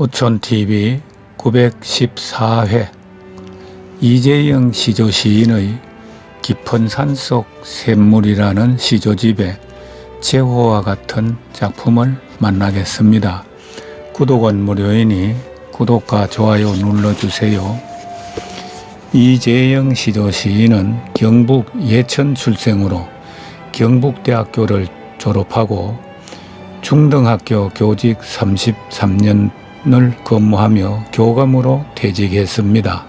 오촌TV 914회 이재영 시조 시인의 깊은 산속 샘물이라는 시조집의 제호와 같은 작품을 만나겠습니다. 구독은 무료이니 구독과 좋아요 눌러주세요. 이재영 시조 시인은 경북 예천 출생으로 경북대학교를 졸업하고 중등학교 교직 33년 을 근무하며 교감으로 퇴직했습니다.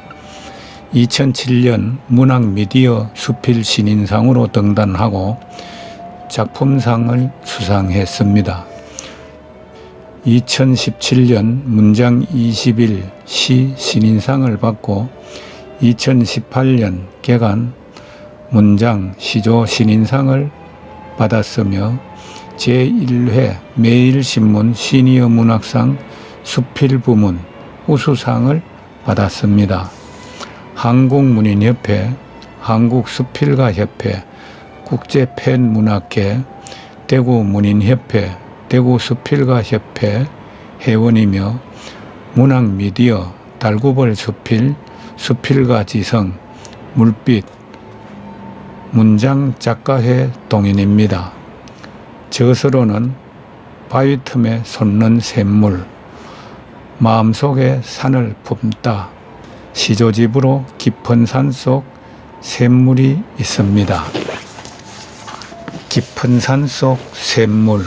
2007년 문학 미디어 수필 신인상으로 등단하고 작품상을 수상했습니다. 2017년 문장 20일 시 신인상을 받고 2018년 개간 문장 시조 신인상을 받았으며 제1회 매일신문 시니어 문학상 수필 부문 우수상을 받았습니다. 한국문인협회, 한국수필가협회, 국제팬문학회, 대구문인협회, 대구수필가협회 회원이며 문학미디어, 달구벌 수필, 수필가 지성, 물빛, 문장 작가회 동인입니다. 저서로는 바위 틈에 솟는 샘물, 마음속에 산을 품다, 시조집으로 깊은 산속 샘물이 있습니다. 깊은 산속 샘물,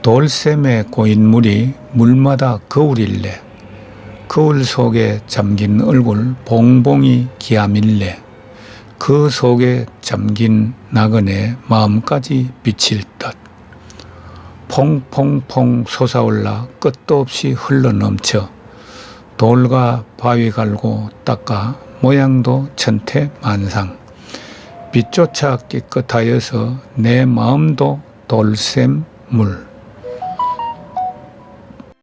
돌샘에 고인 물이 물마다 거울일래, 거울 속에 잠긴 얼굴 봉봉이 기암일래, 그 속에 잠긴 나그네 마음까지 비칠 듯 퐁퐁퐁 솟아올라 끝도 없이 흘러넘쳐 돌과 바위 갈고 닦아 모양도 천태만상. 빛조차 깨끗하여서 내 마음도 돌샘물